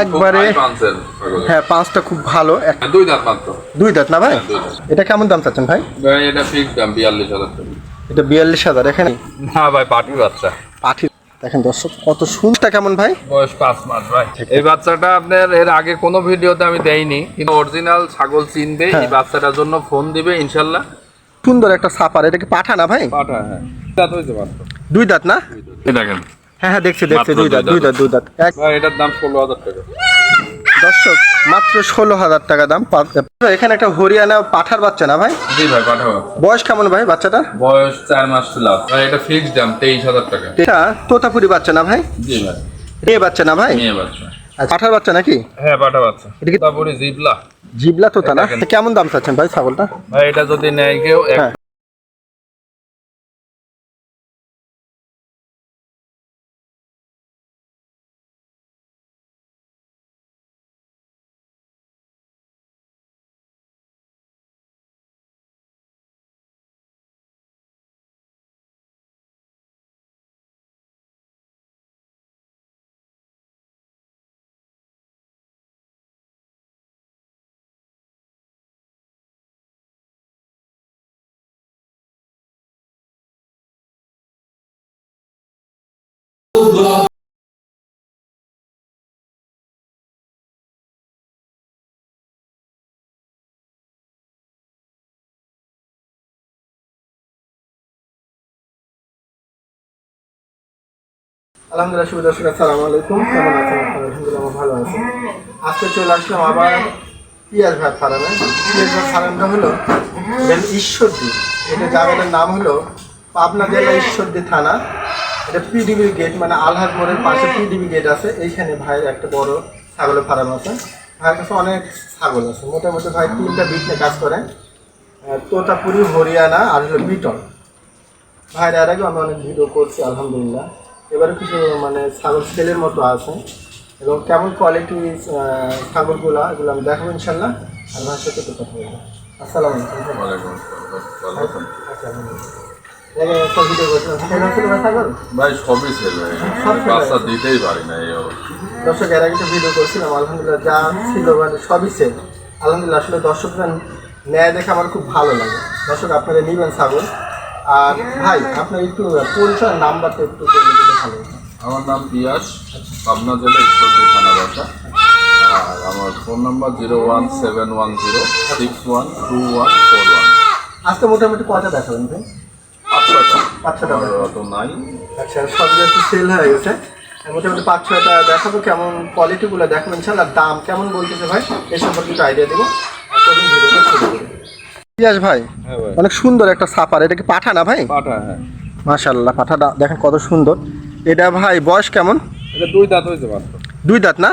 একবারে। হ্যাঁ পাঁচটা খুব ভালো। হ্যাঁ, দুই দাঁত মাত্র। দুই দাঁত না ভাই? এটা কেমন দাম চাচ্ছেন ভাই? ভাই এটা ফিক্স দাম বিয়াল্লিশ হাজার এটা বিয়াল্লিশ হাজার এখানে? না ভাই পাটি বাচ্চা। পাঠি দেখেন দর্শক কত সুন্দরটা কেমন ভাই? বয়স পাঁচ মাস ভাই। এই বাচ্চাটা আপনার এর আগে কোনো ভিডিওতে আমি দেইনি কিন্তু অরিজিনাল ছাগল চিনবে এই হ্যাঁ। বাচ্চাটার জন্য ফোন দিবে ইনশাল্লাহ। সুন্দর একটা সাপার এটা কি পাঠা না ভাই? পাঠা হ্যাঁ। দাঁত দুই দাঁত না? এই দেখেন। হ্যাঁ হ্যাঁ দেখছি দেখছি দুই দাঁত দুই দাঁত দুই দাঁত। এটার দাম ষোলো হাজার টাকা। দর্শক মাত্র ষোলো হাজার টাকা দাম এখানে একটা হরিয়ানা পাঠার বাচ্চা না ভাই? জি ভাই পাঠাবো। বয়স কেমন ভাই বাচ্চাটা বয়স চার মাস ভাই এটা ফিক্স দাম তেইশ হাজার টাকা। এটা তোতাপুরি বাচ্চা না ভাই? জি ভাই। মেয়ে বাচ্চা না ভাই? মেয়ে বাচ্চা। আচ্ছা। পাঠার বাচ্চা নাকি? হ্যাঁ পাঠা বাচ্চা। এটা কি- জিবলা। জিবলা তোতা না? কেমন দাম চাচ্ছেন ভাই ছাগলটা? ভাই এটা যদি নেয় কেউ এক আলহামদুলিল্লাহ শুভ দর্শক আসসালামু আলাইকুম। কেমন আছেন আলহামদুলিল্লাহ আমরা ভালো আছি। আজকে চলে আসলাম আবার পিয়াজ ভাত ফার্মে। পিয়াজ ভাত ফার্মটা হলো এটা ঈশ্বরদী। এটা জায়গাটার নাম হলো পাবনা জেলা ঈশ্বর ঈশ্বরদী থানা। এটা পিডিবি গেট মানে আলহাজ মোড়ের পাশে পিডিবি গেট আছে। এইখানে ভাইয়ের একটা বড় ছাগলের ফার্ম আছে। ভাইয়ের কাছে অনেক ছাগল আছে। মোটামুটি ভাই তিনটা বিট কাজ করে। আহ, তোতাপুরি হরিয়ানা আর হলো বিটল। ভাইরা আর আগে আমি অনেক ভিডিও করছি আলহামদুলিল্লাহ। এবারে কিছু মানে ছাগল সেলের মতো আছে। এবং কেমন কোয়ালিটি ছাগলগুলো এগুলো আমি দেখাবো ইনশাল্লাহ আর ভাইয়ের সাথে একটু কথা বলব। আসসালামু আলাইকুম? আচ্ছা ছাগল? ভাই সবই ছেলে সব বাচ্চা দিতেই পারি না এই দর্শক এর আগে ভিডিও করছিলাম আলহামদুলিল্লাহ যা ছিল মানে সবই সেল আলহামদুলিল্লাহ আসলে দর্শকরা ন্যায় দেখে আমার খুব ভালো লাগে। দর্শক আপনারা নিবেন ছাগল। আর ভাই আপনার একটু পরিচয় নাম্বারটা একটু ভালো হতো। আমার নাম পিয়াস পাবনা জেলা ঈশ্বরদী থানা বাসা। আর আমার phone number zero one seven one zero six one two one four one. আজকে মোটামুটি কয়টা দেখাবেন ভাই। অত নাই। আচ্ছা সবগুলো একটু সেল হয়ে গেছে? মোটামুটি পাঁচ ছয়টা দেখাবো কেমন কোয়ালিটিগুলো দেখাবো ইনশাল্লাহ দাম কেমন বলতেছে ভাই এই সম্পর্কে একটু আইডিয়া দেবো। পিয়াস হ্যাঁ ভাই। অনেক সুন্দর একটা সাপার এটা কি পাঠা না ভাই? পাঠা হ্যাঁ। মাশাল্লাহ পাঠাটা দেখেন কত সুন্দর। এটা ভাই বয়স কেমন? এটা দুই দাঁত হয়েছে মাত্র। দুই দাঁত না?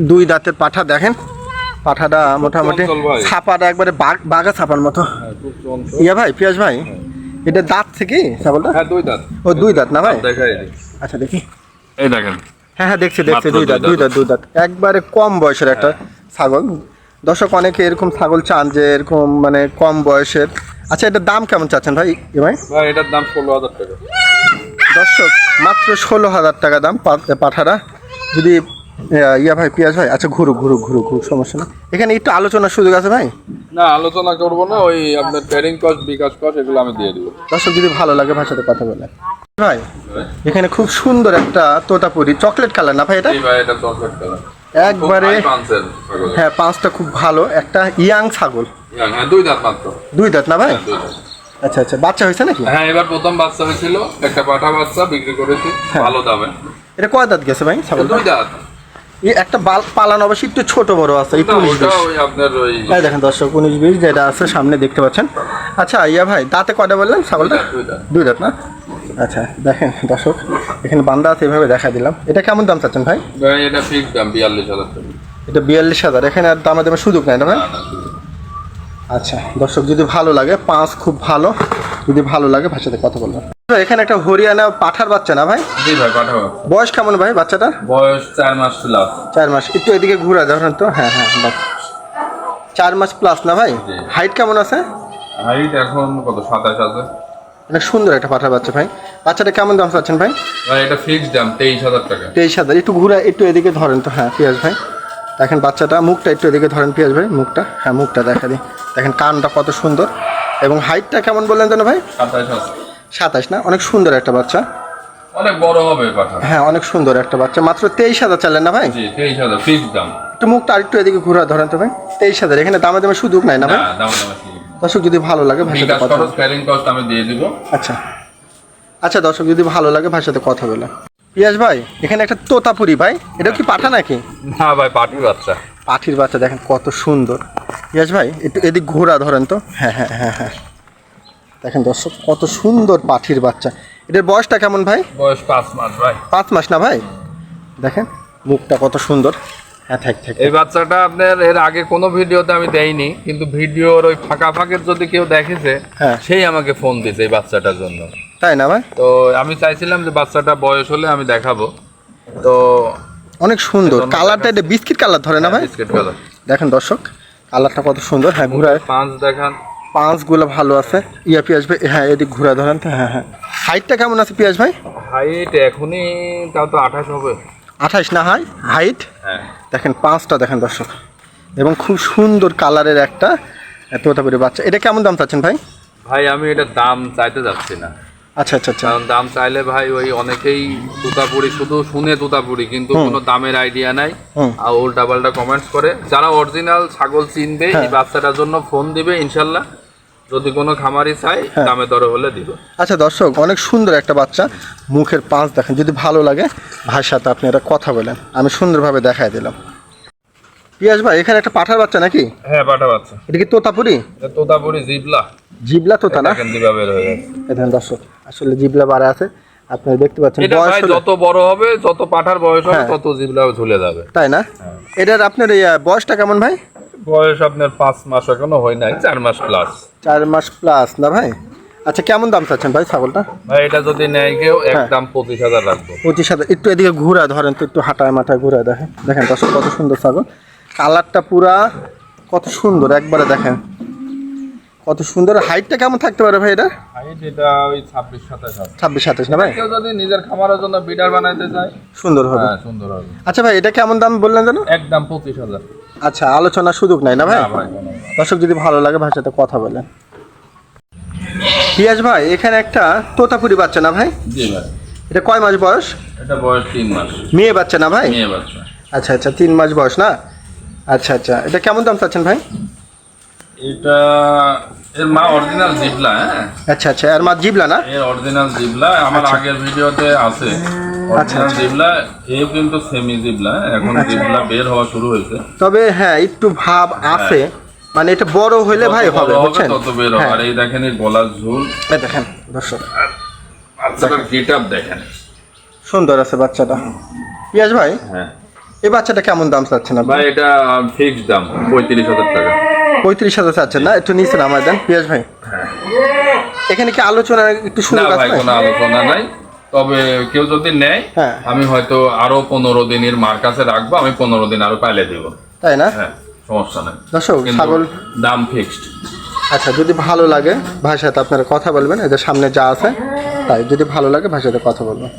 দুই দাঁতের পাঠা দেখেন। পাঠাটা মোটামুটি ছাপাটা একবারে বাগ- বাঘা ছাপার মতো। হ্যাঁ। ইয়া ভাই পিয়াস ভাই এটা দাঁত থেকে ছাগলটা হ্যাঁ দুই দাঁত। ও দুই দাঁত না ভাই? আচ্ছা দেখি। এই দেখেন। হ্যাঁ হ্যাঁ দেখছি দেখছি দুই দাঁত দুই দাঁত। দুই দাঁত। একবারে কম বয়সের একটা ছাগল। দর্শক অনেকে এরকম ছাগল চান যে এরকম মানে কম বয়সের। আচ্ছা এটার দাম কেমন চাচ্ছেন ভাই এ ভাই? ভাই এটার দাম ষোলো হাজার টাকা। দর্শক মাত্র ষোলো হাজার টাকা দাম পা- পাঠাটা যদি ইয়া- ভাই পিয়াজ ভাই আচ্ছা ঘুরুক ঘুরুক ঘুরুক ঘুরুক সমস্যা না এখানে একটু আলোচনার সুযোগ আছে ভাই? না আলোচনা করব না ওই আপনার ট্রেডিং কস্ট বিকাশ কস্ট এগুলো আমি দিয়ে দিব। দর্শক যদি ভালো লাগে ভাই সাথে কথা বলে। ভাই এখানে খুব সুন্দর একটা তোতাপুরি চকলেট কালার না ভাই এটা? ভাই এটা চকলেট কালার। একবারে হ্যাঁ পাঁচটা খুব ভালো একটা ইয়াং ছাগল। হ্যাঁ দুই দাঁত মাত্র। দুই দাঁত না ভাই? দাঁত। আচ্ছা আচ্ছা বাচ্চা হয়েছে নাকি? হ্যাঁ এবার প্রথম বাচ্চা হয়েছিল একটা পাঠা বাচ্চা বিক্রি করেছি ভালো দামে। এটা কয় দাঁত গেছে ভাই দুই দাঁত। একটা বাল পালান অবশ্যই একটু ছোট বড় আছে না, উনিশ বিশ। ওই আপনার ওই এই দেখেন দর্শক উনিশ বিশ যেটা আছে সামনে দেখতে পাচ্ছেন। আচ্ছা ইয়া ভাই দাঁতে কয়টা বললেন ছাগলটা? দুই দাঁত। না? আচ্ছা দেখেন দর্শক এখানে বান্দা আছে এভাবে দেখা দিলাম। এটা কেমন দাম চাচ্ছেন ভাই? এটা ফিক্স দাম বিয়াল্লিশ হাজার এটা বিয়াল্লিশ হাজার এখানে আর দামে দামে সুযোগ নাই না ভাই। আচ্ছা দর্শক যদি ভালো লাগে পাঁচ খুব ভালো যদি ভালো লাগে ভাই সাথে কথা বলবেন। এখানে একটা হরিয়ানা পাঠার বাচ্চা না ভাই? জি ভাই পাঠাবো। বয়স কেমন ভাই বাচ্চাটা? বয়স চার মাস প্লাস চার মাস একটু এদিকে ঘুরা ধরেন তো? হ্যাঁ হ্যাঁ চার মাস প্লাস না ভাই? হাইট কেমন আছে? হাইট এখন কত সাতাশ আছে? এটা সুন্দর একটা পাঠার বাচ্চা ভাই। বাচ্চাটা কেমন দাম চাচ্ছেন ভাই? ভাই এটা ফিক্স দাম তেইশ হাজার টাকা। তেইশ হাজার একটু ঘুরা একটু এদিকে ধরেন তো হ্যাঁ পিয়াজ ভাই। দেখেন বাচ্চাটা মুখটা একটু এদিকে ধরেন পিয়াজ ভাই মুখটা। হ্যাঁ মুখটা দেখা দিই। দেখেন কানটা কত সুন্দর। এবং হাইটটা কেমন বললেন যেন ভাই? সাতাশ না? অনেক সুন্দর একটা বাচ্চা। অনেক বড় হবে পাঠা হ্যাঁ অনেক সুন্দর একটা বাচ্চা। মাত্র তেইশ হাজার চালেন না ভাই? তেইশ হাজার ফিক্স দাম। একটু মুখটা আরেকটু এদিকে ঘুরা ধরেন তো ভাই। তেইশ হাজার এখানে দামে দামে সুযোগ নাই না ভাই? দর্শক যদি ভালো লাগে সাথে কথা কস্ট আমি দিয়ে দিব। আচ্ছা। আচ্ছা দর্শক যদি ভালো লাগে সাথে কথা বলে। পিয়াস ভাই এখানে একটা তোতাপুরি ভাই। এটা কি পাঠা নাকি? না ভাই পাটি বাচ্চা। পাখির বাচ্চা দেখেন কত সুন্দর। পিয়াস ভাই একটু এদিক ঘোরা ধরেন তো। হ্যাঁ হ্যাঁ হ্যাঁ হ্যাঁ। দেখেন দর্শক কত সুন্দর পাখির বাচ্চা। এটার বয়সটা কেমন ভাই? বয়স পাঁচ মাস ভাই। পাঁচ মাস না ভাই? দেখেন মুখটা কত সুন্দর। হ্যাঁ থাক থাক এই বাচ্চাটা আপনার এর আগে কোনো ভিডিওতে আমি দেইনি কিন্তু ভিডিওর ওই ফাঁকা ফাঁকের যদি কেউ দেখেছে হ্যাঁ। সেই আমাকে ফোন দিছে এই বাচ্চাটার জন্য। তাই না ভাই? তো আমি চাইছিলাম যে বাচ্চাটা বয়স হলে আমি দেখাবো। তো অনেক সুন্দর। কালারটা এটা বিস্কিট কালার ধরে না ভাই? বিস্কিট কালার দেখেন দর্শক কালারটা কত সুন্দর। হ্যাঁ ঘুরায়। পাঁচ দেখান। পাঁচগুলো ভালো আছে। ইয়া পিয়াজ ভাই হ্যাঁ এদিক ঘুরা ধরেন তো হ্যাঁ হ্যাঁ। হাইটটা কেমন আছে পিয়াজ ভাই? হাইট এখনই তাও তো আঠাশ হবে। আঠাইশ না হাই হাইট হ্যাঁ। দেখেন পাঁচটা দেখেন দর্শক। এবং খুব সুন্দর কালারের একটা তোতাপুরি বাচ্চা। এটা কেমন দাম চাচ্ছেন ভাই? ভাই আমি এটা দাম চাইতে যাচ্ছি না। আচ্ছা আচ্ছা আচ্ছা। কারণ দাম চাইলে ভাই ওই অনেকেই তুতাপুরি শুধু শুনে তুতাপুরি কিন্তু কোনো দামের আইডিয়া নাই। আর উল্টা পাল্টা কমেন্টস করে। যারা অরিজিনাল ছাগল চিনবে এই হ্যাঁ। বাচ্চাটার জন্য ফোন দিবে ইনশাল্লাহ। যদি কোনো খামারি চাই হ্যাঁ। দামে দরে হলে দিব। আচ্ছা দর্শক অনেক সুন্দর একটা বাচ্চা। মুখের পাঁচ দেখেন যদি ভালো লাগে ভাইয়ের সাথে আপনি এটা কথা বলেন। আমি সুন্দরভাবে দেখাই দিলাম। পিয়াজ ভাই এখানে একটা পাঠার বাচ্চা নাকি? হ্যাঁ পাঠা বাচ্চা। এটা কি তোতাপুরি? তোতাপুরি জিবলা। জিবলা তোতা না? হয়ে দেখেন দর্শক আসলে জিবলা বাড়া আছে। আপনি দেখতে পাচ্ছেন বয়স যত বড় হবে যত পাঠার বয়স হবে হ্যাঁ। তত জিবলা ঝুলে যাবে। তাই না? এটার আপনার বয়সটা কেমন ভাই? বয়স আপনার পাঁচ মাস এখনও হয় নাই চার মাস প্লাস চার মাস প্লাস না ভাই? আচ্ছা কেমন দাম চাচ্ছেন ভাই ছাগলটা? ভাই এটা যদি নেয় কেউ হ্যাঁ। একদম পঁচিশ হাজার রাখব। পঁচিশ হাজার একটু এদিকে ঘুরা ধরেন তো একটু হাঁটায় মাথায় ঘুরা দেখেন। দেখেন দর্শক কত সুন্দর ছাগল। কালারটা পুরা কত সুন্দর একবারে দেখেন। কত সুন্দর হাইটটা কেমন থাকতে পারে ভাই এটা? হাইট এটা ওই ছাব্বিশ সাতাশ আছে। ছাব্বিশ সাতাশ না ভাই? কেউ যদি নিজের খামারের জন্য বিডার বানাইতে চায় সুন্দর হবে। হ্যাঁ সুন্দর হবে। আচ্ছা ভাই এটা কেমন দাম বললেন যেন? একদম পঁচিশ হাজার। আচ্ছা আলোচনা সুযোগ নাই না ভাই? ভাই দর্শক যদি ভালো লাগে ভাইয়ের সাথে কথা বলেন। পিয়াজ ভাই এখানে একটা তোতাপুরি বাচ্চা না ভাই? জি ভাই। এটা কয় মাস বয়স? এটা বয়স তিন মাস। মেয়ে বাচ্চা না ভাই? মেয়ে বাচ্চা। আচ্ছা আচ্ছা তিন মাস বয়স না? আচ্ছা আচ্ছা। এটা কেমন দাম চাচ্ছেন ভাই? এটা এর মা অরিজিনাল জিবলা হ্যাঁ? আচ্ছা আচ্ছা। আর মা জিবলা না? এর অরিজিনাল জিবলা আমার আগের ভিডিওতে আছে। অরিজিনাল জিবলা এও কিন্তু সেমি জিবলা হ্যাঁ? এখন জিবলা বের হওয়া শুরু হয়েছে। তবে হ্যাঁ একটু ভাব আছে। মানে এটা বড় হইলে ভাই হবে বুঝছেন? তত বের হবে। হ্যাঁ। আর এই দেখেন এই গলার ঝুল। এই দেখেন দর্শক। বাচ্চাটার গেট আপ দেখেন। সুন্দর আছে বাচ্চাটা। পিয়াজ ভাই? হ্যাঁ। এই বাচ্চাটা কেমন দাম চাচ্ছেন আপনি? ভাই এটা ফিক্সড দাম পঁয়ত্রিশ হাজার টাকা। পঁয়ত্রিশ হাজার চাচ্ছেন না? একটু নিচে নামায় দেন পিয়াজ ভাই। হ্যাঁ। এখানে কি আলোচনার একটু না সুযোগ ভাই আছে কোনো আলোচনা নাই। তবে কেউ যদি নেয় হ্যাঁ। আমি হয়তো আরও পনেরো দিনের মার কাছে রাখব আমি পনেরো দিন আরও পাইলে দেবো। তাই না? হ্যাঁ সমস্যা নাই। দর্শক ছাগল দাম ফিক্সড আচ্ছা যদি ভালো লাগে সাথে আপনারা কথা বলবেন এদের সামনে যা আছে তাই। যদি ভালো লাগে সাথে কথা বলবেন।